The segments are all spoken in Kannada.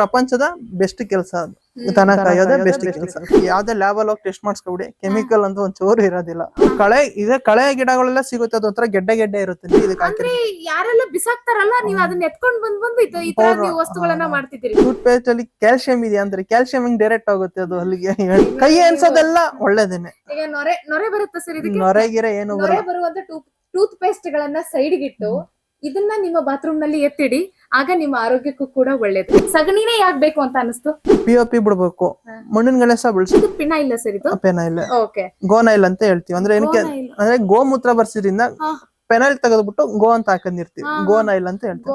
ಪ್ರಪಂಚದ ಬೆಸ್ಟ್ ಕೆಲಸ ಅದು. ದನ ಕಾಯೋದೇ ಬೆಸ್ಟ್ ಕೆಲಸ. ಯಾವ್ದೇ ಲ್ಯಾಬ್ ಅಲ್ಲಿ ಹೋಗಿ ಟೆಸ್ಟ್ ಮಾಡಿಸ್ಕೊಬಿಡಿ. ಕೆಮಿಕಲ್ ಅಂತ ಒಂದ್ ಚೂರು ಇರೋದಿಲ್ಲ. ಕಳೆ ಇದೆ ಕಳೆ ಗಿಡಗಳೆಲ್ಲ ಸಿಗುತ್ತೆ ಅದೊಂಥರ ಗೆಡ್ಡೆ ಗೆಡ್ಡೆ ಇರುತ್ತೆ ಇದಕ್ಕೆ ಯಾರೆಲ್ಲ ಬಿಸಾಕ್ತಾರಲ್ಲ ನೀವು ಅದನ್ನ ಎತ್ಕೊಂಡ್ ಬಂದ್ ಬಂದು ಈ ತರ ನೀವು ವಸ್ತುಗಳನ್ನ ಮಾಡ್ತಿದ್ದೀರಿ. ಟೂತ್ ಪೇಸ್ಟ್ ಅಲ್ಲಿ ಕ್ಯಾಲ್ಸಿಯಂ ಇದೆ ಅಂದ್ರೆ ಕ್ಯಾಲ್ಸಿಯಂ ಹಿಂಗ್ ಡೈರೆಕ್ಟ್ ಆಗುತ್ತೆ ಅದು ಅಲ್ಲಿಗೆ? ಕೈ ಅನ್ಸೋದೆಲ್ಲ ಒಳ್ಳೇದೇನೆ. ಈಗ ನೊರೆ ನೊರೆ ಬರುತ್ತೆ ಸರ್ ಇದಕ್ಕೆ? ಏನು ನೊರೆ ಬರಲ್ಲ. ಬರುವಂತ ಟೂತ್ ಪೇಸ್ಟ್ ಗಳನ್ನ ಸೈಡ್ ಇಟ್ಟು ಇದನ್ನ ನಿಮ್ಮ ಬಾತ್ರೂಮ್ನಲ್ಲಿ ಎತ್ತಿಡಿ. ಆಗ ನಿಮ್ಮ ಆರೋಗ್ಯಕ್ಕೂ ಕೂಡ ಒಳ್ಳೇದು. ಸಗಣಿನೇ ಯಾಕ್ ಬೇಕು ಅಂತ ಅನಿಸ್ತು ಪಿ ಒ ಪಿ ಬಿಡ್ಬೇಕು. ಮಣ್ಣಿನ ಗಣೇಶ ಇದು ಪಿನ ಇಲ್ಲ ಸರ್ ಇದು? ಪೆನೈಲ್ ಓಕೆ. ಗೋನೈಲ್ ಅಂತ ಹೇಳ್ತೀವಿ. ಅಂದ್ರೆ ಏನಕ್ಕೆ? ಅಂದ್ರೆ ಗೋಮೂತ್ರ ಬರ್ಸಿದ್ರಿಂದ ಪೆನಾಯಿಲ್ ಪೆನೈಲ್ ತೆಗೆದ್ಬಿಟ್ಟು ಗೋ ಅಂತ ಹಾಕೊಂಡಿರ್ತೀವಿ. ಗೋನೈಲ್ ಅಂತ ಹೇಳ್ತೀವಿ.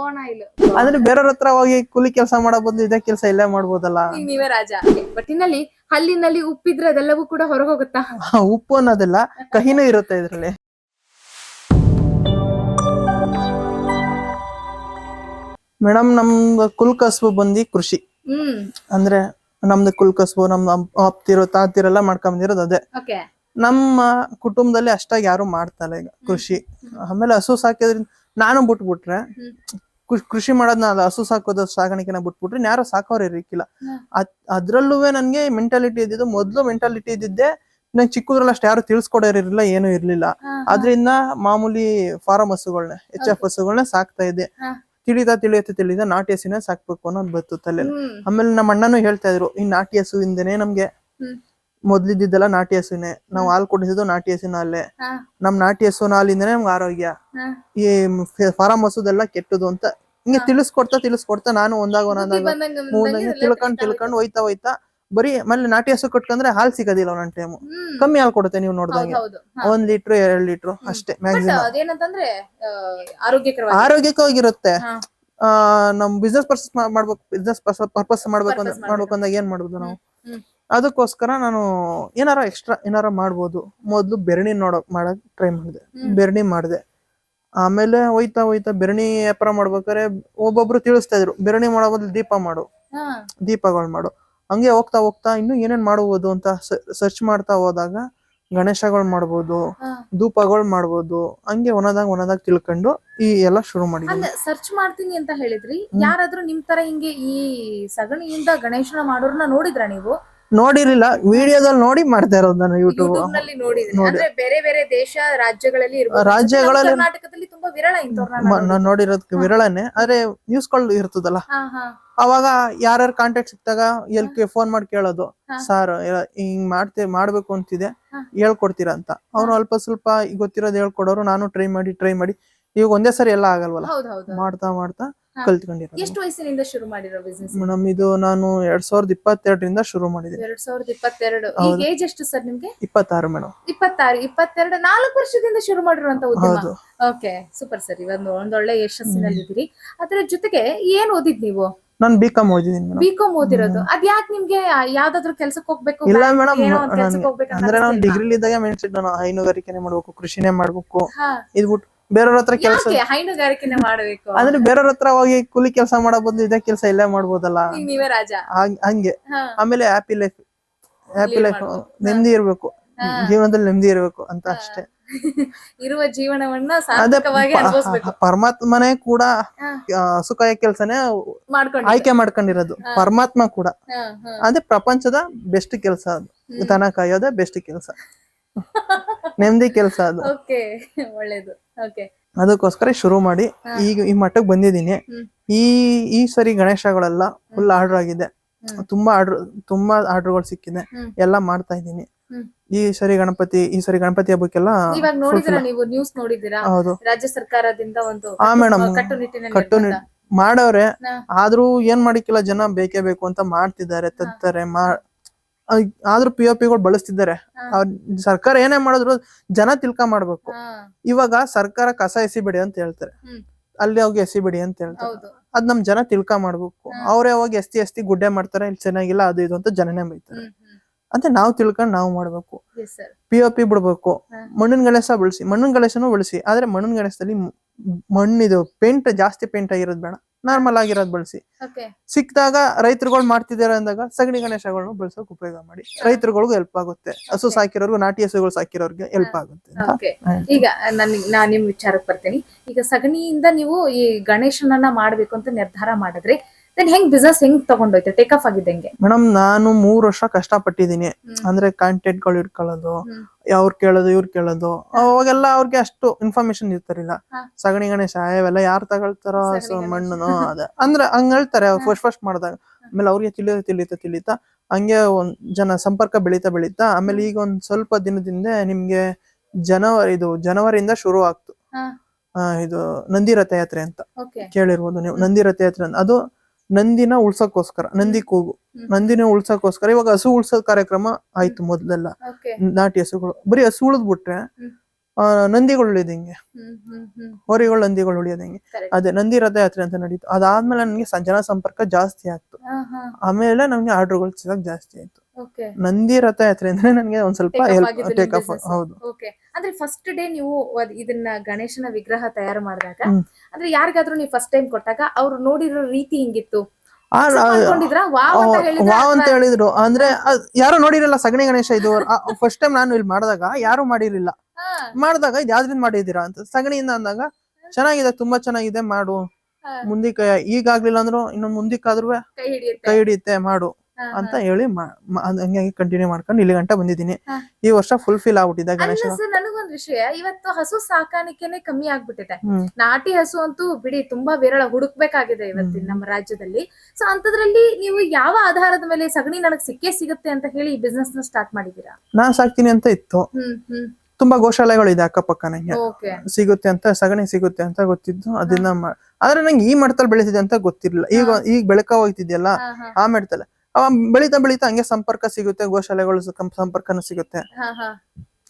ಅಂದ್ರೆ ಬೇರೆಯವ್ರ ಹತ್ರ ಹೋಗಿ ಕೂಲಿ ಕೆಲಸ ಮಾಡೋ ಬದಲು ಇದೇ ಕೆಲಸ ಇಲ್ಲೇ ಮಾಡ್ಬೋದಲ್ಲ? ನೀವೇ ರಾಜ. ಒಟ್ಟಿನಲ್ಲಿ ಹಲ್ಲಿನಲ್ಲಿ ಉಪ್ಪಿದ್ರೆ ಅದೆಲ್ಲವೂ ಕೂಡ ಹೊರಗೋಗುತ್ತಾ ಉಪ್ಪು ಅನ್ನೋದೆಲ್ಲ. ಕಹಿನೂ ಇರುತ್ತೆ ಇದ್ರಲ್ಲಿ. ಮೇಡಮ್ ನಮ್ದು ಕುಲ್ ಕಸುಬು ಬಂದು ಕೃಷಿ. ಹ್ಮ್. ಅಂದ್ರೆ ನಮ್ದು ಕುಲ್ ಕಸುಬು ನಮ್ದು ಅಪ್- ಅಪ್ತಿರೋ ತಾತಿರೆಲ್ಲ ಮಾಡ್ಕೊಂಬಂದಿರೋದು ಅದೇ. ಓಕೆ. ನಮ್ಮ ಕುಟುಂಬದಲ್ಲಿ ಅಷ್ಟಾಗಿ ಯಾರು ಮಾಡ್ತಾರ ಈಗ ಕೃಷಿ. ಆಮೇಲೆ ಹಸು ಸಾಕಿದ್ರಿಂದ ನಾನು ಬಿಟ್ಬಿಟ್ರೆ ಹ್ಮ್. ಕೃಷಿ- ಕೃಷಿ ಮಾಡೋದ್ನ ಹಸು ಸಾಕೋದು ಸಾಗಾಣಿಕೆನ ಬಿಟ್ಬಿಟ್ರೆ ಯಾರು ಸಾಕೋರು ಇರಕ್ಕಿಲ್ಲ ಹ್ಮ್. ಅದ್ ಅದ್ರಲ್ಲೂ ನನ್ಗೆ ಮೆಂಟಾಲಿಟಿ ಇದ್ದಿದ್ದು ಮೊದ್ಲು ಮೆಂಟಾಲಿಟಿ ಇದ್ದಿದ್ದೆ ನಂಗೆ ಚಿಕ್ಕದ್ರಲ್ಲಿ ಅಷ್ಟು ಯಾರು ತಿಳ್ಸ್ಕೊಡೋರು ಇರ್ಲಿಲ್ಲ. ಏನು ಇರ್ಲಿಲ್ಲ ಅದ್ರಿಂದ ಮಾಮೂಲಿ ಫಾರಂ ಹಸುಗಳನ್ನ ಎಚ್ ಎಫ್ ಹಸುಗಳನ್ನ ಸಾಕ್ತಾ ಇದ್ದೆ. ಹಾ. ತಿಳಿತಾ ತಿಳಿಯುತ್ತೆ ತಿಳಿದ ನಾಟಿ ಹಸುನ ಸಾಕ್ಬೇಕು ಅನ್ನೋದು ಬತ್ತು ತಲೆ ಆಮೇಲೆ ನಮ್ಮ ಅಣ್ಣನು ಹೇಳ್ತಾ ಇದ್ರು ಈ ನಾಟಿ ಹಸುವಿಂದನೇ ನಮ್ಗೆ. ಮೊದ್ಲಿದ್ದೆಲ್ಲ ನಾಟಿ ಹಸುನೆ. ನಾವು ಹಾಲು ಕುಡಿಸಿದ್ದು ನಾಟಿ ಹಸುನ ಅಲ್ಲೇ. ನಮ್ ನಾಟಿ ಹಸುನ ಹಾಲಿಂದನೇ ನಮ್ಗೆ ಆರೋಗ್ಯ. ಈ ಫಾರಂ ಹಸುದೆಲ್ಲ ಕೆಟ್ಟದು ಅಂತ ಹಿಂಗೆ ತಿಳಿಸ್ಕೊಡ್ತಾ ತಿಳಿಸ್ಕೊಡ್ತಾ ನಾನು ಒಂದಾಗ ಒಂದಾಗ ತಿಳ್ಕೊಂಡ್ ತಿಳ್ಕೊಂಡು ಹೋಯ್ತಾ ಹೋಯ್ತಾ ಬರೀ ಆಮೇಲೆ ನಾಟಿ ಹಸು ಕಟ್ಕೊಂಡ್ರೆ ಹಾಲು ಸಿಗೋದಿಲ್ಲ ಒಂದೊಂದ್ ಟೈಮ್ ಕಮ್ಮಿ ಹಾಲು ಕೊಡುತ್ತೆ ನೀವು ನೋಡಿದಾಗ. ಒಂದ್ ಲೀಟ್ರ್ ಎರಡ್ ಲೀಟ್ರ್ ಅಷ್ಟೇ ಮ್ಯಾಕ್ಸಿಮಮ್ ಆರೋಗ್ಯಕವಾಗಿರುತ್ತೆ ಆ ನಮ್ ಬಿಸ್ನೆಸ್ ಪರ್ಸ್ ಮಾಡ್ಬೇಕು ಬಿಸ್ನೆಸ್ ಪರ್ಪಸ್ ಮಾಡ್ಬೇಕು ಅಂತ ಮಾಡ್ಬೇಕು. ಅಂದಾಗ ಏನ್ ಮಾಡುದು ನಾವು? ಅದಕ್ಕೋಸ್ಕರ ನಾನು ಏನಾರ ಎಕ್ಸ್ಟ್ರಾ ಏನಾರ ಮಾಡ್ಬೋದು. ಮೊದ್ಲು ಬೆರಣಿ ನೋಡಕ್ ಮಾಡಕ್ ಟ್ರೈ ಮಾಡಿದೆ. ಬೆರಣಿ ಮಾಡಿದೆ. ಆಮೇಲೆ ಹೋಯ್ತಾ ಹೋಯ್ತಾ ಬೆರಣಿ ವ್ಯಾಪಾರ ಮಾಡ್ಬೇಕಾದ್ರೆ ಒಬ್ಬೊಬ್ರು ತಿಳಿಸ್ತಾ ಇದ್ರು. ಬೆರಣಿ ಮಾಡೋ ಬದಲು ದೀಪ ಮಾಡು. ದೀಪಗಳು ಮಾಡು. ಹಂಗೆ ಹೋಗ್ತಾ ಹೋಗ್ತಾ ಇನ್ನು ಏನೇನ್ ಮಾಡಬಹುದು ಅಂತ ಸರ್ಚ್ ಮಾಡ್ತಾ ಹೋದಾಗ ಗಣೇಶಗಳು ಮಾಡ್ಬೋದು. ಧೂಪಗಳು ಮಾಡ್ಬೋದು ಹಂಗೆ ಒಂದಾಗ ಒಂದಾಗ ತಿಳ್ಕೊಂಡು ಈ ಎಲ್ಲ ಶುರು ಮಾಡಿದ್ವಿ ಸರ್ಚ್ ಮಾಡ್ತೀನಿ ಅಂತ ಹೇಳಿದ್ರಿ. ಯಾರಾದ್ರೂ ನಿಮ್ ತರ ಹಿಂಗೆ ಈ ಸಗಣಿಯಿಂದ ಗಣೇಶನ ಮಾಡೋರ್ನ ನೋಡಿದ್ರ ನೀವು? ನೋಡಿರ್ಲಿಲ್ಲ. ವಿಡಿಯೋದಲ್ಲಿ ನೋಡಿ ಮಾಡ್ತಾ ಇರೋದು ನಾನು ಯೂಟ್ಯೂಬ್ ನೋಡಿ. ಬೇರೆ ಬೇರೆ ದೇಶ ರಾಜ್ಯಗಳಲ್ಲಿ. ರಾಜ್ಯಗಳಲ್ಲಿ- ಕರ್ನಾಟಕದಲ್ಲಿ ತುಂಬಾ ವಿರಳ ನಾನು. ನೋಡಿರೋದಕ್ಕೆ ವಿರಳನೆ. ಆದ್ರೆ ನ್ಯೂಸ್ಗಳು ಇರ್ತದಲ್ಲ. ಅವಾಗ ಯಾರ್ಯಾರ ಕಾಂಟ್ಯಾಕ್ಟ್ ಸಿಕ್ತಾಗ ಎಲ್ ಫೋನ್ ಮಾಡಿ ಕೇಳೋದು. ಸರ್ ಹಿಂಗ್ ಮಾಡ್ತೇ ಮಾಡ್ಬೇಕು ಅಂತಿದೆ ಹೇಳ್ಕೊಡ್ತೀರ ಅಂತ. ಅವ್ರು ಅಲ್ಪ ಸ್ವಲ್ಪ ಗೊತ್ತಿರೋದು ಹೇಳ್ಕೊಡೋರು ನಾನು ಟ್ರೈ ಮಾಡಿ ಟ್ರೈ ಮಾಡಿ ಇವಾಗ ಒಂದೇ ಸರಿ ಎಲ್ಲ ಆಗಲ್ವಲ್ಲ? ಮಾಡ್ತಾ ಮಾಡ್ತಾ ಕಲ್ತ್ಕೊಂಡಿರೋ ಕಲ್ತ್ಕೊಂಡಿರೋದು. ಎಷ್ಟು ವಯಸ್ಸಿನಿಂದ ಶುರು ಮಾಡಿರೋ ಬಿಸ್ನೆಸ್ ಮೇಡಮ್ ಇದು ನಾನು ಎರಡ್ ಸಾವಿರದ ಇಪ್ಪತ್ತೆರಡರಿಂದ ಶುರು ಮಾಡಿದೆ. ಎರಡ್ ಸಾವಿರದ ಇಪ್ಪತ್ತೆರಡು. ಈಗ ಏಜ್ ಎಷ್ಟು ಸರ್ ನಿಮ್ಗೆ? ಇಪ್ಪತ್ತಾರು ಮೇಡಮ್. ಇಪ್ಪತ್ತಾರು ಇಪ್ಪತ್ತೆರಡು ನಾಲ್ಕು ವರ್ಷದಿಂದ ಶುರು ಮಾಡಿರುವಂತ ಉದ್ಯಮ. Okay super sir. ಇವಾಗ ಒಂದೊಳ್ಳೆ ಯಶಸ್ಸಿನಲ್ಲಿ ಇದ್ದೀರಿ ಅದ್ರ ಜೊತೆಗೆ ಏನ್ ಓದಿದ್ ನೀವು? ನಾನು ಬಿ ಕಾಮ್ ಓದಿದೀನಿ ಮೇಡಮ್ ಬಿ ಕಾಮ್ ಓದಿರೋದು. ಅದ್ ಯಾಕೆ ನಿಮ್ಗೆ ಯಾವ್ದಾದ್ರು ಕೆಲ್ಸಕ್ಕೆ ಹೋಗ್ಬೇಕು ಇಲ್ಲ ಮೇಡಮ್ ಏನೋ ಒಂದ್ ಕೆಲ್ಸಕ್ಕೆ ಹೋಗ್ಬೇಕಂತ ಅಂದ್ರೆ ನಾನು? ಡಿಗ್ರಿ ಇದ್ದಾಗ ಮೆಣಸಿಟ್ಟು ನಾನು ಹೈನುಗಾರಿಕೆನೆ ಮಾಡ್ಬೇಕು ಕೃಷಿನೇ ಮಾಡ್ಬೇಕು. ಹಾ. ಇದ್ಬಿಟ್ಟು ಬೇರೆಯವ್ರ ಹತ್ರ ಕೆಲಸ ಯಾಕೆ ಹೈನುಗಾರಿಕೆನೆ ಮಾಡ್ಬೇಕು? ಅಂದ್ರೆ ಬೇರೆಯವ್ರ ಹತ್ರ ಹೋಗಿ ಕೂಲಿ ಕೆಲಸ ಮಾಡಬಹುದು ಬದಲು ಇದೇ ಕೆಲಸ ಇಲ್ಲೇ ಮಾಡ್ಬೋದಲ್ಲ. ಈಗ ನೀವೇ ರಾಜ. ಹಾಗ್- ಹಂಗೆ. ಹಾ. ಆಮೇಲೆ ಹ್ಯಾಪಿ ಲೈಫ್ ಹ್ಯಾಪಿ ಲೈಫ್ ನೆಮ್ಮದಿ ಇರ್ಬೇಕು. ಜೀವನದಲ್ಲಿ ನೆಮ್ಮದಿ ಇರ್ಬೇಕು ಅಂತ ಅಷ್ಟೇ. ಇರುವ ಜೀವನವನ್ನ ಸಾಧಕವಾಗಿ ಸಾರ್ಥಕವಾಗಿ ಪ- ಅನುಭವಿಸ್ಬೇಕು. ಪರಮಾತ್ಮನೇ ಕೂಡ ಸುಖ ಕೆಲಸನೇ ಆಯ್ಕೆ ಮಾಡ್ಕೊಂಡಿರೋದು. ಪರಮಾತ್ಮ ಕೂಡ. ಅದೇ ಪ್ರಪಂಚದ ಬೆಸ್ಟ್ ಕೆಲಸ ಅದು. ತನ ದನ ಕಾಯೋದೇ ಬೆಸ್ಟ್ ಕೆಲಸ. ನೆಮ್ಮದಿ ಕೆಲಸ ಅದು. ಓಕೆ ಒಳ್ಳೇದು. ಓಕೆ. ಅದಕ್ಕೋಸ್ಕರ ಶುರು ಮಾಡಿ. ಈಗ ಈ ಮಟ್ಟಕ್ಕೆ ಬಂದಿದ್ದೀನಿ. ಈ ಈ ಸರಿ ಗಣೇಶಗಳೆಲ್ಲ ಫುಲ್ ಆರ್ಡರ್ ಆಗಿದೆ. ತುಂಬಾ ಆರ್ಡರ್ ತುಂಬಾ ಆರ್ಡರ್ಗಳು ಸಿಕ್ಕಿದೆ. ಎಲ್ಲ ಮಾಡ್ತಾ ಇದ್ದೀನಿ. ಈ ಸರಿ ಗಣಪತಿ ಈ ಸರಿ ಗಣಪತಿ ಹಬ್ಬಕ್ಕೆಲ್ಲ ಇವಾಗ ನೋಡಿದಿರಾ ನೀವು ನ್ಯೂಸ್ ನೋಡಿದಿರಾ ಹೌದು. ರಾಜ್ಯ ಸರ್ಕಾರದಿಂದ ಒಂದು ಮೇಡಮ್ ಮಾಡವ್ರೆ. ಆದ್ರೂ ಏನ್ ಮಾಡಿಕ್ಕಿಲ್ಲ ಜನ ಬೇಕೇ ಬೇಕು ಅಂತ ಮಾಡ್ತಿದ್ದಾರೆ ತತ್ತಾರೆ ಮಾ ಆದ್ರೂ ಪಿ ಒ ಪಿಗಳು ಬಳಸ್ತಿದ್ದಾರೆ. ಸರ್ಕಾರ ಏನೇ ಮಾಡಿದ್ರು ಜನ ತಿಳ್ಕ ಮಾಡ್ಬೇಕು. ಇವಾಗ ಸರ್ಕಾರ ಕಸ ಎಸಿಬೇಡಿ ಅಂತ ಹೇಳ್ತಾರೆ. ಅಲ್ಲಿ ಹೋಗಿ ಎಸಿಬೇಡಿ ಅಂತ ಹೇಳ್ತಾರೆ. ಅದ್ ನಮ್ ಜನ ತಿಳ್ಕ ಮಾಡ್ಬೇಕು. ಅವ್ರೇ ಹೋಗಿ ಎಸ್ತಿ ಎಸ್ತಿ ಗುಡ್ಡೆ ಮಾಡ್ತಾರೆ ಇಲ್ಲಿ ಚೆನ್ನಾಗಿಲ್ಲ ಅದು ಇದು ಅಂತ ಜನನೇ ಬೈತಾರೆ. ಅಂತ ನಾವು ತಿಳ್ಕೊಂಡು ನಾವು ಮಾಡ್ಬೇಕು. ಪಿ ಒ ಪಿ ಬಿಡ್ಬೇಕು. ಮಣ್ಣಿನ ಗಣೇಶ ಬಳಸಿ ಮಣ್ಣಿನ ಗಣೇಶನೂ ಬಳಸಿ ಆದ್ರೆ ಮಣ್ಣಿನ ಗಣೇಶದಲ್ಲಿ ಮಣ್ಣಿದು ಪೇಂಟ್ ಜಾಸ್ತಿ ಪೇಂಟ್ ಆಗಿರೋದು ಬೇಡ. ನಾರ್ಮಲ್ ಆಗಿರೋದು ಬಳಸಿ. ಸಿಕ್ಕಿದಾಗ ರೈತರುಗಳು ಮಾಡ್ತಿದ್ದಾರೆ ಅಂದಾಗ ಸಗಣಿ ಗಣೇಶಗಳನ್ನ ಬಳಸೋಕೆ ಉಪಯೋಗ ಮಾಡಿ. ರೈತರುಗಳಿಗೂ ಹೆಲ್ಪ್ ಆಗುತ್ತೆ. ಹಸು ಸಾಕಿರೋರ್ಗು ನಾಟಿ ಹಸುಗಳು ಸಾಕಿರೋರ್ಗೆ ಹೆಲ್ಪ್ ಆಗುತ್ತೆ ಈಗ ನಾನು ನಾನ್ ನಿಮ್ ವಿಚಾರಕ್ಕೆ ಬರ್ತೀನಿ. ಈಗ ಸಗಣಿಯಿಂದ ನೀವು ಈ ಗಣೇಶನನ್ನ ಮಾಡ್ಬೇಕು ಅಂತ ನಿರ್ಧಾರ ಮಾಡಿದ್ರೆ. ದೆನ್ ಹೆಂಗ್ ಬಿಸ್ನೆಸ್ ಹೆಂಗ್ ತಗೊಂಡೋಯ್ತು? ಟೇಕ್ ಆಫ್ ಆಗಿದೆ ಹೆಂಗೆ? ಮೇಡಮ್ ನಾನು ಮೂರ್ ವರ್ಷ ಕಷ್ಟ ಪಟ್ಟಿದೀನಿ ಅಂದ್ರೆ ಕಾಂಟ್ಯಾಕ್ಟ್ಗಳು ಇಟ್ಕೊಳ್ಳೋದು ಅವ್ರ ಕೇಳೋದು ಇವ್ರು ಕೇಳೋದು. ಅವಾಗೆಲ್ಲ ಅವ್ರಿಗೆ ಅಷ್ಟು ಇನ್ಫಾರ್ಮೇಶನ್ ಇರ್ತಾರಿಲ್ಲ. ಸಗಣಿ ಗಣೇಶ ಅವೆಲ್ಲ ಯಾರು ತಗೊಳ್ತಾರ ಮಣ್ಣು ಅದ. ಅಂದ್ರೆ ಹಂಗ ಹೇಳ್ತಾರೆ ಫಸ್ಟ್ ಫಸ್ಟ್ ಮಾಡಿದಾಗ. ಆಮೇಲೆ ಅವ್ರಿಗೆ ತಿಳಿಯೋದು ತಿಳಿತಾ ತಿಳಿತಾ ಹಂಗೆ ಒಂದ್ ಜನ ಸಂಪರ್ಕ ಬೆಳೀತಾ ಬೆಳೀತಾ ಆಮೇಲೆ ಈಗ ಒಂದ್ ಸ್ವಲ್ಪ ದಿನದಿಂದ ನಿಮ್ಗೆ ಜನವರಿ ಇದು ಜನವರಿಯಿಂದ ಶುರು ಆಗ್ತು. ಇದು ನಂದಿ ರಥಯಾತ್ರೆ ಅಂತ ಕೇಳಿರ್ಬೋದು ನೀವು. ನಂದಿ ರಥಯಾತ್ರೆ ಅಂತ. ಅದು ನಂದಿನ ಉಳ್ಸಕ್ಕೋಸ್ಕರ ನಂದಿ ಕೂಗು ನಂದಿನ ಉಳ್ಸಕ್ಕೋಸ್ಕರ. ಇವಾಗ ಹಸು ಉಳ್ಸೋ ಕಾರ್ಯಕ್ರಮ ಆಯ್ತು ಮೊದ್ಲೆಲ್ಲ. ನಾಟಿ ಹಸುಗಳು. ಬರೀ ಹಸು ಉಳಿದ್ ಬಿಟ್ರೆ ಆ, ನಂದಿಗಳು ಉಳಿಯೋದು ಹಿಂಗೆ? ಹೋರಿಗಳು ನಂದಿಗಳು ಉಳಿಯೋದು ಹಿಂಗೆ? Correct. ಅದೇ ನಂದಿ ರಥಯಾತ್ರೆ ಅಂತ ನಡೀತು. ಅದಾದ್ಮೇಲೆ ನನಗೆ ಜನ ಸಂಪರ್ಕ ಜಾಸ್ತಿ ಹಾ ಆಮೇಲೆ ನಮ್ಗೆ ಆರ್ಡರ್ಗಳು ಸಿಗಕ್ ಜಾಸ್ತಿ ಆಯ್ತು. ನಂದಿ ರಥಯಾತ್ರೆ ಅಂದ್ರೆ ನನಗೆ ಒಂದ್ ಸ್ವಲ್ಪ ಟೇಕ್ ಆಫ್ ಹೌದು. ಓಕೆ ಅಂದ್ರೆ ಫಸ್ಟ್ ಡೇ ನೀವು ಇದನ್ನ ಗಣೇಶನ ವಿಗ್ರಹ ತಯಾರು ಮಾಡಿದಾಗ ಅಂದ್ರೆ ಯಾರಿಗಾದ್ರೂ ನೀವು ಫಸ್ಟ್ ಟೈಮ್ ಕೊಟ್ಟಾಗ ಅವ್ರು ನೋಡಿರೋ ರೀತಿ ಹಿಂಗಿತ್ತು? ವಾವ್ ಅಂತ ಹೇಳಿದ್ರಾ? ಅಂದ್ರೆ ಯಾರು ನೋಡಿರಲ್ಲ ಸಗಣಿ ಗಣೇಶ ಇದು. ಫಸ್ಟ್ ಟೈಮ್ ನಾನು ಇಲ್ಲಿ ಮಾಡಿದಾಗ ಯಾರು ಮಾಡಿರ್ಲಿಲ್ಲ. ಮಾಡಿದಾಗ ಇದು ಯಾವ್ದ್ರಿಂದ ಮಾಡಿದೀರಾ ಅಂತ. ಸಗಣಿಯಿಂದ ಅಂದಾಗ ಚೆನ್ನಾಗಿದೆ ತುಂಬಾ ಚೆನ್ನಾಗಿದೆ ಮಾಡು. ಮುಂದಿಕ್ಕ ಈಗಾಗ್ಲಿಲ್ಲ ಅಂದ್ರು ಇನ್ನೊಂದ್ ಮುಂದಿಕ್ಕಾದ್ರೂ ಕೈ ಹಿಡಿಯುತ್ತೆ ಮಾಡು. ಅಂತ ಹೇಳಿ ಮಾ- ಕಂಟಿನ್ಯೂ ಮಾಡ್ಕೊಂಡು ಇಲ್ಲಿ ಗಂಟ ಬಂದಿದ್ದೀನಿ. ಈ ವರ್ಷ ಫುಲ್ಫಿಲ್ ಆಗ್ಬಿಟ್ಟಿದೆ ಗಣೇಶ. ನನಗೊಂದ್ ವಿಷಯ. ಇವತ್ತು ಹಸು ಸಾಕಾಣಿಕೆನೆ ಕಮ್ಮಿ ಆಗ್ಬಿಟ್ಟಿದೆ. ನಾಟಿ ಹಸು ಅಂತೂ ಬಿಡಿ ತುಂಬಾ ವಿರಳ ಹುಡುಕ್ಬೇಕಾಗಿದೆ ಇವತ್ತಿನ ನಮ್ಮ ರಾಜ್ಯದಲ್ಲಿ. ಸೊ ಅಂತದ್ರಲ್ಲಿ ನೀವು ಯಾವ ಆಧಾರದ ಮೇಲೆ ಸಗಣಿ ನನಗ್ ಸಿಕ್ಕೇ ಸಿಗುತ್ತೆ ಅಂತ ಹೇಳಿ ಈ ಬಿಸ್ನೆಸ್ನ ಸ್ಟಾರ್ಟ್ ಮಾಡಿದೀರಾ ನಾ ಸಾಕ್ತೀನಿ ಅಂತ ಇತ್ತು. ತುಂಬಾ ಗೋಶಾಲೆಗಳು ಇದೆ ಅಕ್ಕಪಕ್ಕ ನಂಗೆ. ಸಿಗುತ್ತೆ ಅಂತ ಸಗಣಿ ಸಿಗುತ್ತೆ ಅಂತ ಗೊತ್ತಿದ್ದು ಅದನ್ನ ಆದ್ರೆ ನಂಗೆ ಈ ಮಟ್ಟದಲ್ಲಿ ಬೆಳೆಸಿದೆ ಅಂತ ಗೊತ್ತಿರ್ಲಿಲ್ಲ. ಈಗ ಈಗ ಬೆಳಕ ಹೋಗ್ತಿದ್ಯಲ್ಲ ಆ ಮಟ್ಟದಲ್ಲಿ ಅವ ಬೆಳೀತಾ ಬೆಳೀತಾ ಹಂಗೆ ಸಂಪರ್ಕ ಸಿಗುತ್ತೆ ಗೋಶಾಲೆಗಳು ಸಂಪರ್ಕನು ಸಿಗುತ್ತೆ.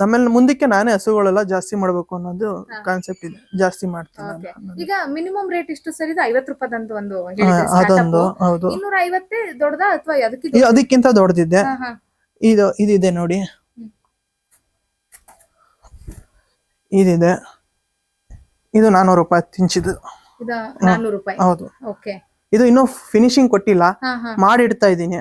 ಆಮೇಲೆ ಮುಂದಕ್ಕೆ ನಾನೇ ಹಸುಗಳೆಲ್ಲ ಜಾಸ್ತಿ ಮಾಡ್ಬೇಕು ಅನ್ನೋದು ಕಾನ್ಸೆಪ್ಟ್ ಇದೆ. ಜಾಸ್ತಿ ಮಾಡ್ತೀನಿ ಈಗ ಮಿನಿಮಮ್ ರೇಟ್ ಇಷ್ಟು ಸರ್ ಇದು? ಐವತ್ ರೂಪಾಯಿದಂತ ಒಂದು ಅದೊಂದು ಹೌದು. ಇನ್ನೂರ ಐವತ್ತೇ ದೊಡ್ಡದ ಅಥವಾ ಅದಕ್ಕಿಂತ ಅದಕ್ಕಿಂತ ದೊಡ್ಡದಿದೆ. ಇದು ಇದಿದೆ ನೋಡಿ. ಇದಿದೆ. ಇದು ನಾನೂರು ರೂಪಾಯಿ ತಿಂಚಿದ್ದು. ಹೌದು. ಓಕೆ. ಇದು ಇನ್ನೂ ಫಿನಿಶಿಂಗ್ ಕೊಟ್ಟಿಲ್ಲ. ಮಾಡಿಡ್ತಾ ಹಾ. ಮಾಡಿ ಇಡ್ತಾ ಇದ್ದೀನಿ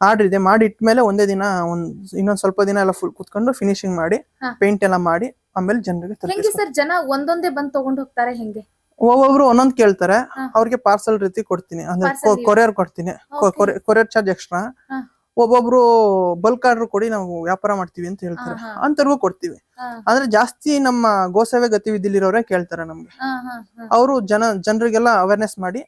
ಆರ್ಡರ್ ಇದೆ. ಮಾಡಿ ಇಟ್ಮೇಲೆ ಒಂದೇ ದಿನ ಒಂದ್ ಇನ್ನೊಂದ್ ಸ್ವಲ್ಪ ದಿನ ಎಲ್ಲ ಫುಲ್ ಕುತ್ಕೊಂಡು ಫಿನಿಶಿಂಗ್ ಮಾಡಿ ಪೇಂಟ್ ಎಲ್ಲ ಮಾಡಿ ಆಮೇಲೆ ಜನರಿಗೆ ಹೆಂಗೆ ತಲುಪಿಸ್ತೀನಿ ಸರ್ ಜನ ಒಂದೊಂದೇ ಬಂದ್ ತಗೊಂಡು ಹೋಗ್ತಾರೆ ಹೆಂಗೆ? ಒಬ್ಬೊಬ್ರು ಒಂದೊಂದ್ ಕೇಳ್ತಾರೆ. ಅವ್ರಿಗೆ ಪಾರ್ಸಲ್ ರೀತಿ ಕೊಡ್ತೀನಿ. ಅಂದ್ರೆ ಕೊರಿಯರ್ ಕೊಡ್ತೀನಿ. Courier charge extra. ಒಬ್ಬೊಬ್ರು ಬಲ್ಕ್ ಆರ್ಡರ್ ಕೊಡಿ ನಾವು ವ್ಯಾಪಾರ ಮಾಡ್ತೀವಿ ಅಂತ ಹೇಳ್ತಾರೆ. ಅಂತರ್ಗೂ ಕೊಡ್ತೀವಿ. ಅಂದ್ರೆ ಜಾಸ್ತಿ ನಮ್ಮ ಗೋಸೇವೆ ಗತಿವಿಧಿಲಿರೋರೇ ಕೇಳ್ತಾರೆ ನಮ್ಗೆ. ಅವರು ಜನ ಜನರಿಗೆಲ್ಲ ಅವೇರ್ನೆಸ್ ಮಾಡಿ.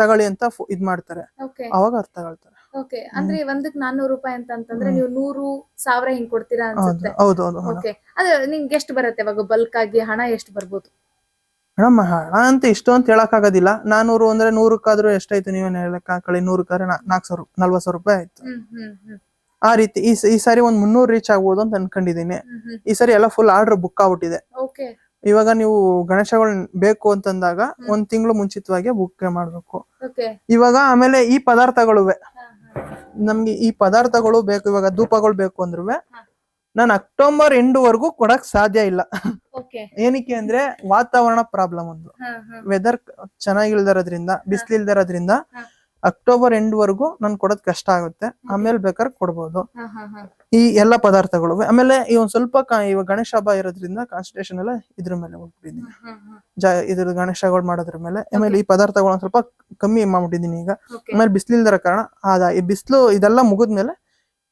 ತಗೊಳ್ಳಿ ಅಂತ ಇದ್ ಮಾಡ್ತಾರೆ. ಅವಾಗ ಅರ್ಥ ತಗೊಳ್ತಾರೆ ಓಕೆ. ಅಂದ್ರೆ ಒಂದಕ್ಕೆ ನಾನ್ನೂರು ರೂಪಾಯಿ ಅಂತ ಅಂತಂದ್ರೆ ನೀವು ನೂರು ಸಾವಿರ ಹಿಂಗ್ ಕೊಡ್ತೀರಾ ಅನ್ಸುತ್ತೆ. ಹೌದು ಹೌದು ಓಕೆ. ಅದೇ ನಿಮ್ಗೆ ಎಷ್ಟು ಬರುತ್ತೆ? ಇವಾಗ ಬಲ್ಕ್ ಆಗಿ ಹಣ ಎಷ್ಟು ಬರ್ಬೋದು? ಮೇಡಮ್ ಹಣ ಅಂತ ಇಷ್ಟು ಅಂತ ಹೇಳಕ್ ಆಗೋದಿಲ್ಲ ನಾನೂರು ಅಂದ್ರೆ ನೂರಕ್ಕಾದ್ರೂ ಎಷ್ಟಾಯ್ತು ನೀವೇನ್ ಹೇಳಕ್ ಹಾಕೊಳ್ಳಿ ನೂರಕ್ಕಾದ್ರೆ ನಾಲ್ಕು ಸಾವಿರ ನಲ್ವತ್ ಸಾವಿರ ರೂಪಾಯಿ ಆಯ್ತು. ಆ ರೀತಿ ಈ ಈ ಸಾರಿ ಒಂದ್ ಮುನ್ನೂರು ರೀಚ್ ಆಗ್ಬೋದು ಅಂತ ಅನ್ಕೊಂಡಿದೀನಿ. ಈ ಸಾರಿ ಎಲ್ಲ ಫುಲ್ ಆರ್ಡರ್ ಬುಕ್ ಆಗ್ಬಿಟ್ಟಿದೆ. ಇವಾಗ ನೀವು ಗಣೇಶಗಳು ಬೇಕು ಅಂತಂದಾಗ ಒಂದ್ ತಿಂಗಳು ಮುಂಚಿತವಾಗಿ ಬುಕ್ ಮಾಡ್ಬೇಕು. ಇವಾಗ ಆಮೇಲೆ ಈ ಪದಾರ್ಥಗಳುವೆ. ನಮ್ಗೆ ಈ ಪದಾರ್ಥಗಳು ಬೇಕು ಇವಾಗ ಧೂಪಗಳು ಬೇಕು ಅಂದ್ರೂ ನಾನು ಅಕ್ಟೋಬರ್ ಎಂಡ್ ವರೆಗೂ ಕೊಡಕ್ ಸಾಧ್ಯ ಇಲ್ಲ. ಏನಕ್ಕೆ ಅಂದ್ರೆ ವಾತಾವರಣ ಪ್ರಾಬ್ಲಮ್ ಒಂದು. ವೆದರ್ ಚೆನ್ನಾಗಿಲ್ದಿರೋದ್ರಿಂದ ಬಿಸಿಲಿಲ್ದಿರೋದ್ರಿಂದ. ಅಕ್ಟೋಬರ್ ಎಂಡ್ ವರೆಗೂ ನಾನು ಕೊಡೋದ್ ಕಷ್ಟ ಆಗುತ್ತೆ. ಆಮೇಲೆ ಬೇಕಾದ್ರೆ ಕೊಡ್ಬೋದು. ಈ ಎಲ್ಲಾ ಪದಾರ್ಥಗಳು. ಆಮೇಲೆ ಈ ಒಂದ್ ಸ್ವಲ್ಪ ಇವಾಗ ಗಣೇಶ ಹಬ್ಬ ಇರೋದ್ರಿಂದ ಕಾನ್ಸಂಟ್ರೇಷನ್ ಎಲ್ಲ ಇದ್ರ ಮೇಲೆ ಹೋಗ್ಬಿಟ್ಟಿದ್ದೀನಿ. ಜಾ ಇದ್ರ ಗಣೇಶಗಳು ಮಾಡೋದ್ರ ಮೇಲೆ. ಆಮೇಲೆ ಈ ಪದಾರ್ಥಗಳು ಸ್ವಲ್ಪ ಕಮ್ಮಿ ಮಾಡ್ಬಿಟ್ಟಿದ್ದೀನಿ ಈಗ. ಆಮೇಲೆ ಬಿಸಿಲಿಲ್ದರ ಕಾರಣ ಅದ ಈ ಬಿಸಿಲು ಇದೆಲ್ಲ ಮುಗಿದ್ಮೇಲೆ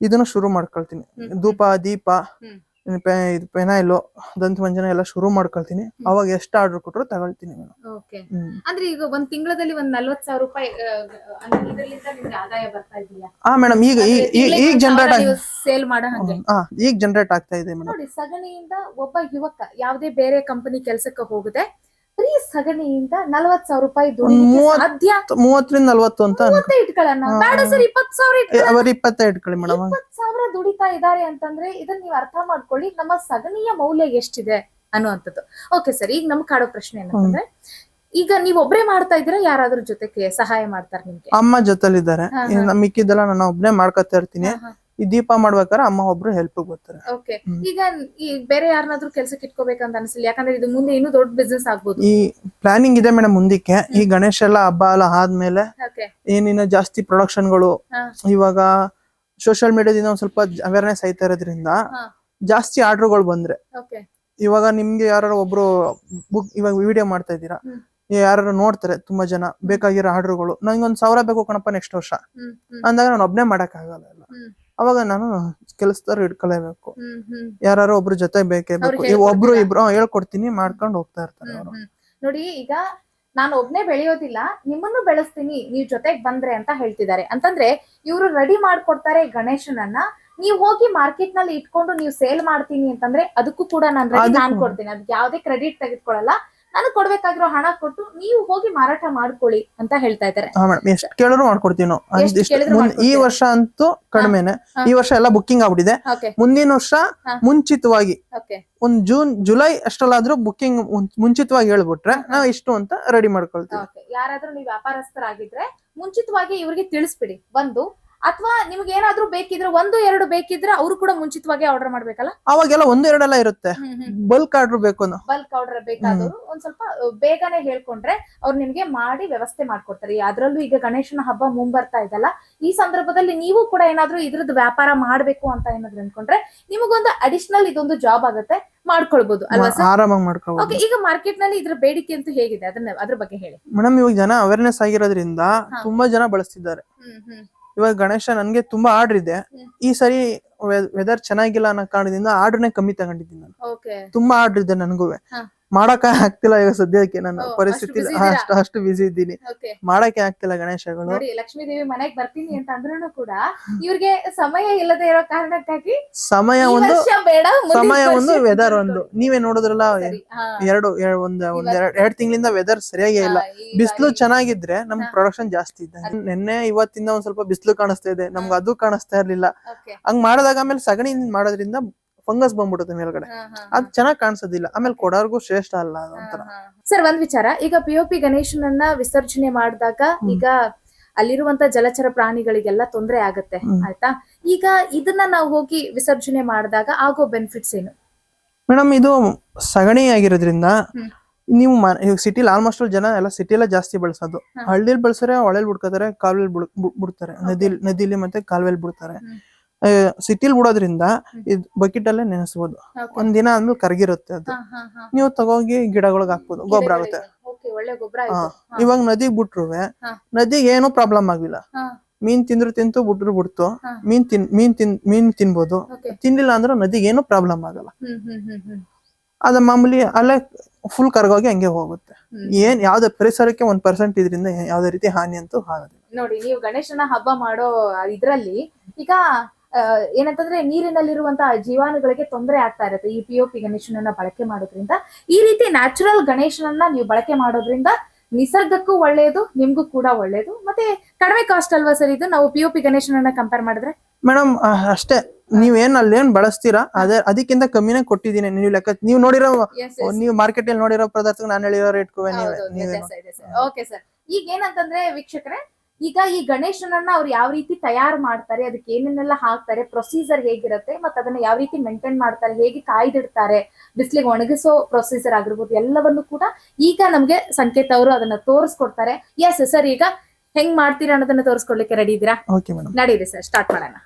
ಇದನ್ನ ಶುರು ಮಾಡ್ಕೊಳ್ತೀನಿ. ಧೂಪ ದೀಪ ಇದು ಪೆನಾಯಿಲು ದಂತ ಮಂಜನ ಎಲ್ಲ ಶುರು ಮಾಡ್ಕೊಳ್ತೀನಿ. ಅವಾಗ ಎಷ್ಟು ಆರ್ಡರ್ ಕೊಟ್ಟರು ತಗೊಳ್ತೀನಿ ನಾನು. ಅಂದ್ರೆ ಈಗ ಒಂದ್ ತಿಂಗಳಲ್ಲಿ ಒಂದ್ ನಲ್ವತ್ ಸಾವಿರ ರೂಪಾಯಿ ಆದಾಯ ಬರ್ತಾ ಇದೆಯಾ? ಆ ಮೇಡಮ್ ಈಗ ಈಗ ಜನರೇಟ್ ಸೇಲ್ ಮಾಡೋ ಹಾಗೆ. ಹಾ ಈಗ ಜನರೇಟ್ ಆಗ್ತಾ ಇದೆ ಮೇಡಮ್. ನೋಡಿ ಸಗಣಿಯಿಂದ ಒಬ್ಬ ಯುವಕ ಯಾವುದೇ ಬೇರೆ ಕಂಪನಿ ಕೆಲಸಕ್ಕೆ ಹೋಗದೆ ಬರೀ ಸಗಣಿಯಿಂದ ನಲವತ್ ಸಾವಿರ ರೂಪಾಯಿ ದುಡಿಲಿಕ್ಕೆ ಮೂವತ್- ಸಾಧ್ಯ? ಮೂವತ್ತರಿಂದ ನಲ್ವತ್ತು ಅಂತ ಮತ್ತೆ ಇಟ್ಕೊಳ್ಳೋಣ. ಬೇಡ ಸರ್ ಇಪ್ಪತ್ ಸಾವಿರ ಇಟ್ಕೊಳ್ಳೋಣ. ಅವರ್ ಇಪ್ಪತ್ತೈದು ಇಟ್ಕೊಳ್ಳಿ ಮೇಡಮ್. ಇಪ್ಪತ್ ಸಾವಿರ ದುಡಿತಾ ಇದ್ದಾರೆ ಅಂತಂದ್ರೆ ಇದನ್ನ ನೀವು ಅರ್ಥ ಮಾಡ್ಕೊಳ್ಳಿ ನಮ್ಮ ಸಗಣಿಯ ಮೌಲ್ಯ ಎಷ್ಟಿದೆ ಅನ್ನುವಂಥದ್ದು. ಓಕೆ ಸರ್ ಈಗ ನಮ್ಗೆ ಕಾಡೋ ಪ್ರಶ್ನೆ ಏನಂತಂದ್ರೆ ಈಗ ನೀವ್ ಒಬ್ರೇ ಮಾಡ್ತಾ ಇದ್ದೀರಾ ಯಾರಾದ್ರೂ ಜೊತೆಗೆ ಸಹಾಯ ಮಾಡ್ತಾರೆ ನಿಮ್ಗೆ? ಅಮ್ಮ ಜೊತೆಲಿದ್ದಾರೆ. ಹಾ, ಮಿಕ್ಕಿದ್ದೆಲ್ಲ ನಾನು ಒಬ್ನೇ ಮಾಡ್ಕೊತಾ ಇರ್ತೀನಿ. ಈ ದೀಪ ಮಾಡ್ಬೇಕಾದ್ರೆ ಅಮ್ಮ ಒಬ್ರು ಹೆಲ್ಪ್ ಬರ್ತಾರೆ ಓಕೆ ಈಗ ಈ ಬೇರೆ ಯಾರನ್ನಾದ್ರೂ ಕೆಲ್ಸಕ್ಕೆ ಇಟ್ಕೋಬೇಕಂತ ಅನ್ಸಿಲ್ಲ. ಯಾಕಂದ್ರೆ ಇದು ಮುಂದೆ ಇನ್ನೂ ದೊಡ್ಡ ಬಿಸ್ನೆಸ್ ಆಗ್ಬೋದು. ಈ ಪ್ಲಾನಿಂಗ್ ಇದೆ ಮೇಡಮ್ ಮುಂದಕ್ಕೆ. ಈ ಗಣೇಶ ಎಲ್ಲ ಹಬ್ಬ ಎಲ್ಲ ಆದ್ಮೇಲೆ ಓಕೆ ಏನಿನ್ನ ಜಾಸ್ತಿ ಪ್ರೊಡಕ್ಷನ್ಗಳು ಇವಾಗ ಸೋಷಿಯಲ್ ಮೀಡಿಯಾದಿಂದ ಒಂದ್ ಸ್ವಲ್ಪ ಅವೇರ್ನೆಸ್ ಆಯ್ತಾ ಇರೋದ್ರಿಂದ ಜಾಸ್ತಿ ಜಾಸ್ತಿ ಆರ್ಡರ್ಗಳು ಬಂದ್ರೆ. ಓಕೆ ಇವಾಗ ನಿಮ್ಗೆ ಯಾರು ಒಬ್ರು ಬುಕ್ ಇವಾಗ ವಿಡಿಯೋ ಮಾಡ್ತಾ ಇದ್ದೀರಾ? ಹ್ಮ್. ಯಾರು ನೋಡ್ತಾರೆ ತುಂಬಾ ಜನ ಬೇಕಾಗಿರೋ ಆರ್ಡರ್ಗಳು ನಂಗೆ ಒಂದ್ ಸಾವಿರ ಬೇಕು ಕಣಪ್ಪ ನೆಕ್ಸ್ಟ್ ವರ್ಷ. ಹ್ಮ್. ಹ್ಮ್. ಅಂದಾಗ ನಾನು ಒಬ್ನೇ ಮಾಡಕ್ ಆಗಲ್ಲ ಹ್ಮ್. ಅವಾಗ ನಾನು ಕೆಲಸದವ್ರು ಇಟ್ಕೊಳ್ಳೇಬೇಕು ಯಾರು ಒಬ್ರು ಜೊತೆ ಬೇಕೇ ಬೇಕು. ಒಬ್ರು ಇಬ್ರು ಹೇಳ್ಕೊಡ್ತೀನಿ ಮಾಡ್ಕೊಂಡು ಹೋಗ್ತಾ ಇರ್ತಾರೆ ಅವರು. ನೋಡಿ ಈಗ ನಾನು ಒಬ್ನೇ ಬೆಳೆಯೋದಿಲ್ಲ ನಿಮ್ಮನ್ನು ಬೆಳೆಸ್ತೀನಿ ನೀವ್ ಜೊತೆಗ್ ಬಂದ್ರೆ ಅಂತ ಹೇಳ್ತಿದ್ದಾರೆ. ಅಂತಂದ್ರೆ ಇವರು ರೆಡಿ ಮಾಡ್ಕೊಡ್ತಾರೆ ಗಣೇಶನನ್ನ. ನೀವು ಹೋಗಿ ಮಾರ್ಕೆಟ್ನಲ್ಲಿ ಇಟ್ಕೊಂಡು ನೀವು ಸೇಲ್ ಮಾಡ್ತೀನಿ ಅಂತಂದ್ರೆ ಅದಕ್ಕೂ ಕೂಡ ನಾನು ರೆಡಿ ನಾನ್ ಕೊಡ್ತೀನಿ. ಅದಕ್ಕೆ ಯಾವ್ದೇ ಕ್ರೆಡಿಟ್ ತೆಗೆದುಕೊಳ್ಳಲ್ಲ ನಾನು ಕೊಡ್ಬೇಕಾಗಿರೋ ಹಣ ಕೊಟ್ಟು ನೀವು ಹೋಗಿ ಮಾರಾಟ ಮಾಡ್ಕೊಳ್ಳಿ ಅಂತ ಹೇಳ್ತಾ ಇದ್ದಾರೆ. ಹಾ ಮೇಡಮ್ ಎಷ್ಟ್ ಕೇಳಿದ್ರು ಮಾಡ್ಕೊಡ್ತೀವಿ ನಾವು. ಎಷ್ಟ್ ಅಂದಿಷ್ಟು ಕೇಳಿದ್ರು ಮುಂದ್- ಈ ವರ್ಷ ಅಂತೂ ಕಡಿಮೆನೆ. ಈ ವರ್ಷ ಎಲ್ಲ ಬುಕ್ಕಿಂಗ್ ಆಗ್ಬಿಟ್ಟಿದೆ. ಓಕೆ. ಮುಂದಿನ ವರ್ಷ ಹಾ. ಮುಂಚಿತವಾಗಿ. ಓಕೆ. ಒಂದ್ ಜೂನ್ ಜುಲೈ ಅಷ್ಟಲ್ಲಾದ್ರೂ ಬುಕ್ಕಿಂಗ್ ಮುಂಚಿತವಾಗಿ ಹೇಳ್ಬಿಟ್ರೆ ನಾವು ಇಷ್ಟು ಅಂತ ರೆಡಿ ಮಾಡ್ಕೊಳ್ತೀವಿ. ಓಕೆ. ಯಾರಾದ್ರೂ ನೀವು ವ್ಯಾಪಾರಸ್ಥರಾಗಿದ್ರೆ ಮುಂಚಿತವಾಗಿ ಇವ್ರಿಗೆ ತಿಳಿಸ್ಬಿಡಿ. ಬಂದು ಅಥವಾ ನಿಮ್ಗೆ ಏನಾದ್ರೂ ಬೇಕಿದ್ರೆ ಒಂದು ಎರಡು ಬೇಕಿದ್ರೆ ಅವರು ಕೂಡ ಮುಂಚಿತವಾಗಿ ಆರ್ಡರ್ ಮಾಡ್ಬೇಕಲ್ಲ? ಅವಾಗೆಲ್ಲ ಒಂದು ಎರಡೆಲ್ಲ ಇರುತ್ತೆ. ಬಲ್ಕ್ ಆರ್ಡರ್ ಬೇಕು ಬಲ್ಕ್ ಆರ್ಡರ್ ಬೇಕಾದ್ರು ಒಂದ್ ಸ್ವಲ್ಪ ಬೇಗನೆ ಹೇಳ್ಕೊಂಡ್ರೆ ಅವ್ರು ನಿಮ್ಗೆ ಮಾಡಿ ವ್ಯವಸ್ಥೆ ಮಾಡ್ಕೊಡ್ತಾರೆ. ಅದ್ರಲ್ಲೂ ಈಗ ಗಣೇಶನ ಹಬ್ಬ ಮುಂಬರ್ತಾ ಇದಲ್ಲ ಈ ಸಂದರ್ಭದಲ್ಲಿ ನೀವು ಕೂಡ ಏನಾದ್ರೂ ಇದ್ರದ್ದು ವ್ಯಾಪಾರ ಮಾಡ್ಬೇಕು ಅಂತ ಏನಾದ್ರು ಅನ್ಕೊಂಡ್ರೆ ನಿಮಗೊಂದು ಅಡಿಷನಲ್ ಇದೊಂದು ಜಾಬ್ ಆಗುತ್ತೆ ಮಾಡ್ಕೊಳ್ಬಹುದು ಅಲ್ವಾ ಆರಾಮಾಗಿ ಮಾಡ್ಕೊಬಹುದು ಓಕೆ ಈಗ ಮಾರ್ಕೆಟ್ನಲ್ಲಿ ಇದ್ರ ಬೇಡಿಕೆ ಅಂತೂ ಹೇಗಿದೆ ಅದನ್ನ ಅದ್ರ ಬಗ್ಗೆ ಹೇಳಿ. ಮೇಡಮ್ ಇವಾಗ ಜನ ಅವೇರ್ನೆಸ್ ಆಗಿರೋದ್ರಿಂದ ತುಂಬಾ ಜನ ಬಳಸ್ತಿದ್ದಾರೆ. ಇವಾಗ ಗಣೇಶ ನನ್ಗೆ ತುಂಬಾ ಆರ್ಡರ್ ಇದೆ. ಈ ಸರಿ ವೆದರ್ ಚೆನ್ನಾಗಿಲ್ಲ ಅನ್ನೋ ಕಾರಣದಿಂದ ಆರ್ಡರ್ನೇ ಕಮ್ಮಿ ತಗೊಂಡಿದ್ದೀನಿ ನಾನು. ಓಕೆ ತುಂಬಾ ಆರ್ಡರ್ ಇದೆ ನನ್ಗೂ. ಮಾಡಕ್ ಆಗ್ತಿಲ್ಲ ಈಗ ಸದ್ಯಕ್ಕೆ ನನ್ನ ಪರಿಸ್ಥಿತಿ ಅಷ್ಟು ಅಷ್ಟು ಬಿಸಿ ಇದ್ದೀನಿ. ಮಾಡಕ್ಕೆ ಆಗ್ತಿಲ್ಲ ಗಣೇಶಗಳು. ಲಕ್ಷ್ಮೀ ದೇವಿ ಮನೆಗೆ ಬರ್ತೀನಿ ಅಂತ ಅಂದ್ರೂ ಕೂಡ ಇವ್ರಿಗೆ ಸಮಯ ಇಲ್ಲದೆ ಇರೋ ಕಾರಣಕ್ಕಾಗಿ ಸಮಯ ಒಂದು ಸಮಯ ಒಂದು ವೆದರ್ ಒಂದು. ನೀವೇ ನೋಡಿದ್ರಲ್ಲ ಎರಡು ಒಂದು ಒಂದ್ ಎರಡ್ ಎರಡ್ ತಿಂಗಳಿಂದ ವೆದರ್ ಸರಿಯಾಗೇ ಇಲ್ಲ. ಬಿಸಿಲು ಚೆನ್ನಾಗಿದ್ರೆ ನಮ್. ಪ್ರೊಡಕ್ಷನ್ ಜಾಸ್ತಿ ಇದೆ. ನಿನ್ನೆ ಇವತ್ತಿಂದ ಒಂದ್ ಸ್ವಲ್ಪ ಬಿಸಿಲು ಕಾಣಿಸ್ತಾ ಇದೆ. ನಮ್ಗೆ ಅದು ಕಾಣಿಸ್ತಾ ಇರ್ಲಿಲ್ಲ. ಹಂಗ್ ಮಾಡಿದಾಗ ಆಮೇಲೆ ಸಗಣಿ ಮಾಡೋದ್ರಿಂದ ಫಂಗಸ್ ಬಂದ್ಬಿಡುತ್ತೆ ಮೇಲ್ಗಡೆ. ಅದ್ ಚೆನ್ನಾಗ್ ಕಾಣಿಸೋದಿಲ್ಲ. ಆಮೇಲೆ ಕೊಡೋರ್ಗೂ ಶ್ರೇಷ್ಠ ಅಲ್ಲ ಅದು ಹಾ, ಒಂಥರ. ಹಾ. ಸರ್ ಒಂದ್ ವಿಚಾರ. ಈಗ ಪಿ ಒ ಪಿ ಗಣೇಶನನ್ನ ವಿಸರ್ಜನೆ ಮಾಡಿದಾಗ ಈಗ ಅಲ್ಲಿರುವಂತ ಜಲಚರ ಪ್ರಾಣಿಗಳಿಗೆಲ್ಲ ತೊಂದರೆ ಆಗತ್ತೆ ಆಯ್ತಾ? ಈಗ ಇದನ್ನ ನಾವು ಹೋಗಿ ವಿಸರ್ಜನೆ ಮಾಡಿದಾಗ ಆಗೋ ಬೆನಿಫಿಟ್ಸ್ ಏನು? ಮೇಡಮ್ ಇದು ಸಗಣಿ ಆಗಿರೋದ್ರಿಂದ. ನೀವು ಸಿಟಿಲಿ ಆಲ್ಮೋಸ್ಟ್ ಜನ ಎಲ್ಲ ಸಿಟಿಲೇ ಜಾಸ್ತಿ ಬಳಸೋದು. ಹಳ್ಳಿಲಿ ಬಳಸರೆ ಹೊಳೆಲ್ ಬಿಡ್ಕೋತಾರೆ ಕಾಲುವೆಲ್ ಬಿಡ್ತಾರೆ. ನದಿಲಿ ನದಿಲಿ ಮತ್ತೆ ಕಾಲುವೆಲ್ ಬಿಡ್ತಾರೆ. ಸಿಟಿಲಿ ಬಿಡೋದ್ರಿಂದ ಇದ್ ಬಕೆಟ್ ಅಲ್ಲೇ ನೆನೆಸ್ಬೋದು. ಒಂದ್ ದಿನ ಆದ್ಮೇಲೆ ಕರಗಿರುತ್ತೆ ಅದು. ನೀವು ತಗೋಗಿ ಗಿಡಗಳಿಗೆ ಹಾಕ್ಬೋದು ಗೊಬ್ಬರ ಆಗುತ್ತೆ. ಇವಾಗ ನದಿಗ್ ಬಿಟ್ರುವೆ. ನದಿಗೆ ಏನು ಪ್ರಾಬ್ಲಮ್ ಆಗಿಲ್ಲ ಮೀನ್ ತಿಂದ್ರು ತಿಂತು ಬಿಟ್ರು ಬಿಡ್ತು. ಮೀನ್ ತಿನ್ ಮೀನ್ ತಿನ್ ಮೀನ್ ತಿನ್ಬೋದು. ತಿನ್ಲಿಲ್ಲ ಅಂದ್ರೆ ನದಿಗೆ ಏನು ಪ್ರಾಬ್ಲಮ್ ಆಗಲ್ಲ. ಅದ ಮಾಮೂಲಿ ಅಲ್ಲೇ ಫುಲ್ ಕರ್ಗೋಗಿ ಹಂಗೆ ಹೋಗುತ್ತೆ. ಏನ್ ಯಾವ್ದೇ ಪರಿಸರಕ್ಕೆ ಒಂದ್ ಪರ್ಸೆಂಟ್ ಇದ್ರಿಂದ ಯಾವ್ದೇ ರೀತಿ ಹಾನಿ ಅಂತೂ ಆಗೋದಿಲ್ಲ. ನೋಡಿ ನೀವು ಗಣೇಶನ ಹಬ್ಬ ಮಾಡೋ ಇದ್ರಲ್ಲಿ ಈಗ ಏನಂತಂದ್ರೆ ನೀರಿನಲ್ಲಿರುವಂತಹ ಜೀವಾಣುಗಳಿಗೆ ತೊಂದರೆ ಆಗ್ತಾ ಇರುತ್ತೆ ಈ ಪಿ ಒ ಪಿ ಗಣೇಶನನ್ನ ಬಳಕೆ ಮಾಡೋದ್ರಿಂದ. ಈ ರೀತಿ ನ್ಯಾಚುರಲ್ ಗಣೇಶನನ್ನ ನೀವು ಬಳಕೆ ಮಾಡೋದ್ರಿಂದ ನಿಸರ್ಗಕ್ಕೂ ಒಳ್ಳೆಯದು ನಿಮ್ಗೂ ಕೂಡ ಒಳ್ಳೆಯದು ಮತ್ತೆ ಕಡಿಮೆ ಕಾಸ್ಟ್ ಅಲ್ವಾ ಸರ್ ಇದು? ನಾವು ಪಿ ಒ ಪಿ ಗಣೇಶನನ್ನ ಕಂಪೇರ್ ಮಾಡಿದ್ರೆ? ಮೇಡಮ್ ಅಷ್ಟೇ. ನೀವೇನ್ ಅಲ್ಲೇನ್ ಬಳಸ್ತೀರಾ? ಅದೇ ಅದಕ್ಕಿಂತ ಕಮ್ಮಿನೇ ಕೊಟ್ಟಿದ್ದೀನಿ. ನೀವು ಲೆಕ್ಕ ನೀವು ನೋಡಿರೋ ನೀವು ಮಾರ್ಕೆಟ್ ಅಲ್ಲಿ ನೋಡಿರೋ ಪದಾರ್ಥ ನಾನು ಹೇಳಿರೋ ರೇಟ್ ನೀವೇ ನೀವೇ ಓಕೆ ಸರ್ ಈಗ ಏನಂತಂದ್ರೆ ವೀಕ್ಷಕರೇ ಈಗ ಈ ಗಣೇಶನನ್ನ ಅವ್ರು ಯಾವ ರೀತಿ ತಯಾರು ಮಾಡ್ತಾರೆ ಅದಕ್ಕೆ ಏನೇನೆಲ್ಲ ಹಾಕ್ತಾರೆ ಪ್ರೊಸೀಜರ್ ಹೇಗಿರುತ್ತೆ ಮತ್ತೆ ಅದನ್ನ ಯಾವ ರೀತಿ ಮೇಂಟೈನ್ ಮಾಡ್ತಾರೆ ಹೇಗೆ ಕಾಯ್ದಿಡ್ತಾರೆ ಬಿಸಿಲಿಗೆ ಒಣಗಿಸೋ ಪ್ರೊಸೀಜರ್ ಆಗಿರ್ಬೋದು ಎಲ್ಲವನ್ನು ಕೂಡ ಈಗ ನಮ್ಗೆ ಸಂಕೇತ ಅವರು ಅದನ್ನ ತೋರಿಸ್ಕೊಡ್ತಾರೆ. ಎಸ್ ಸರ್ ಈಗ ಹೆಂಗ್ ಮಾಡ್ತೀರಾ ಅನ್ನೋದನ್ನ ತೋರಿಸ್ಕೊಡ್ಲಿಕ್ಕೆ ರೆಡಿ ಇದ್ದೀರಾ? ಓಕೆ ಮೇಡಮ್ ನಡೀರಿ ಸರ್ ಸ್ಟಾರ್ಟ್ ಮಾಡೋಣ.